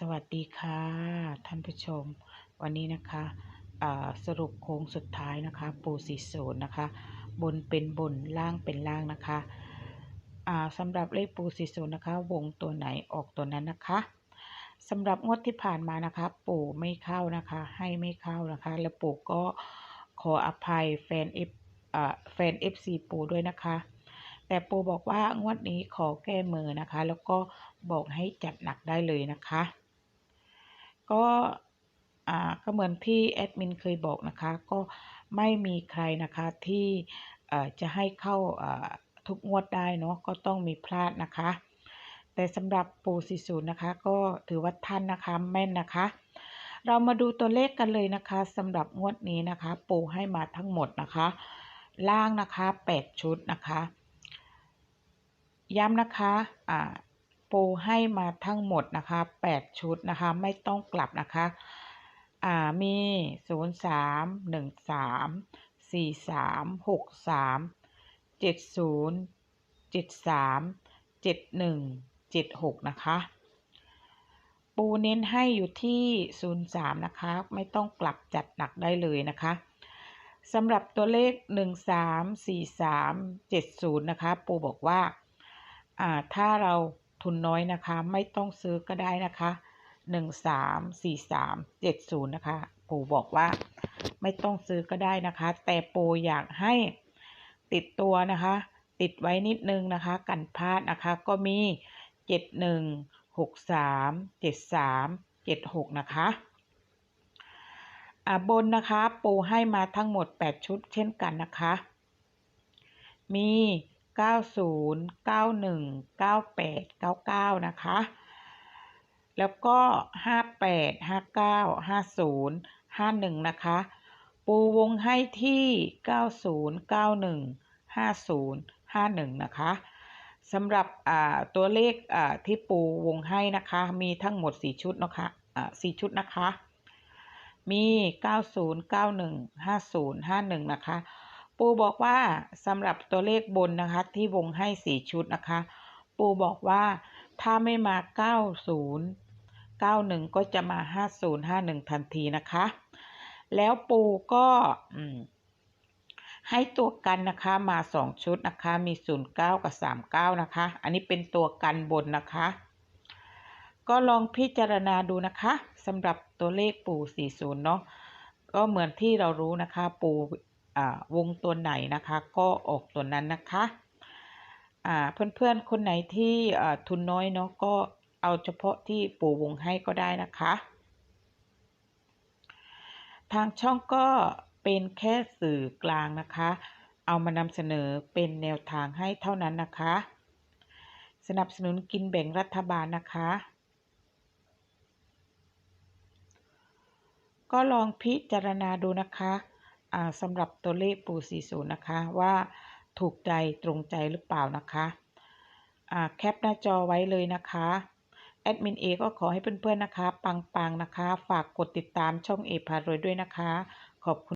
สวัสดีค่ะท่านผู้ชม วันนี้นะคะสรุปโค้งสุดท้ายนะคะ ปูสีโซนนะคะ บนเป็นบนล่างเป็นล่างนะคะสำหรับเลขปูสีโซนนะคะ วงตัวไหนออกตัวนั้นนะคะสำหรับงวดที่ผ่านมานะคะ ปู่ไม่เข้านะคะ ให้ไม่เข้านะคะ แล้วปู่ก็ขออภัยแฟนเอฟแฟนเอฟซีปู่ด้วยนะคะ แต่ปู่บอกว่างวดนี้ขอแก้มือนะคะ แล้วก็บอกให้จัดหนักได้เลยนะคะ ก็อ่าก็เหมือนที่แอดมินเคยบอกนะคะ ก็ไม่มีใครนะคะที่อ่อจะให้เข้าอ่าทุกงวดได้เนาะก็ต้องมีพลาดนะคะ แต่สำหรับปูสีศูนย์นะคะ ก็ถือว่าท่านนะคะแม่นนะคะ เรามาดูตัวเลขกันเลยนะคะสำหรับงวดนี้นะคะ ปูให้มาทั้งหมดนะคะ ล่างนะคะ 8 ชุดนะคะ ย้ำนะคะอ่า ปูให้มาทั้งหมดนะคะ 8 ชุดนะคะ ไม่ต้องกลับนะคะ อ่า มี 0 3 1 3 4 3 6 3 7 0 7 3 7 1 7 6 นะคะ ปูเน้นให้อยู่ที่ 0 3 นะคะ ไม่ต้องกลับจัดหนักได้เลยนะคะสำหรับตัวเลข 1 3 4 3 7 0 นะคะ ปูบอกว่าอ่าถ้าเรา ทุนน้อยนะคะ ไม่ต้องซื้อก็ได้นะคะ1 3 4 3 7 0นะคะ ปูบอกว่าไม่ต้องซื้อก็ได้นะคะ แต่ปูอยากให้ติดตัวนะคะ ติดไว้นิดนึงนะคะ กันพลาดนะคะ ก็มี7 1 6 3 7 3 7 6นะคะอ่าบนนะคะ ปูให้มาทั้งหมด 8 ชุดเช่นกันนะคะ มี 90 91 98 99 นะคะ แล้วก็ 58 59 50 51 นะคะ ปูวงให้ที่ 90 91 50 51 นะคะสำหรับตัวเลขที่ปูวงให้นะคะ มีทั้งหมด 4 ชุดนะคะอ่า4ชุดนะคะ มี 90 91 50 51 นะคะ ปูบอกว่าสำหรับตัวเลขบนนะคะ ที่วงให้4ชุดนะคะ ปูบอกว่าถ้าไม่มา90 91ก็จะมา50 51ทันทีนะคะ แล้วปูก็ให้ตัวกันนะคะมา2ชุดนะคะ มี09กับ39นะคะ อันนี้เป็นตัวกันบนนะคะ ก็ลองพิจารณาดูนะคะสำหรับตัวเลขปู่40เนาะก็เหมือนที่เรารู้นะคะปู วงตัวไหนนะคะก็ออกตัวนั้นนะคะเพื่อนๆคนไหนที่ทุนน้อยเนาะก็เอาเฉพาะที่ปู่วงให้ก็ได้นะคะ ทางช่องก็เป็นแค่สื่อกลางนะคะ เอามานำเสนอเป็นแนวทางให้เท่านั้นนะคะ สนับสนุนกินแบ่งรัฐบาลนะคะ ก็ลองพิจารณาดูนะคะ สำหรับตัวเลขปู40 นะคะว่าถูกใจตรงใจหรือเปล่านะคะแคปหน้าจอไว้เลยนะคะแอดมินเอก็ขอให้เพื่อนๆนะคะ ปังๆนะคะ ฝากกดติดตามช่องเอพารวยด้วยนะคะ ขอบคุณ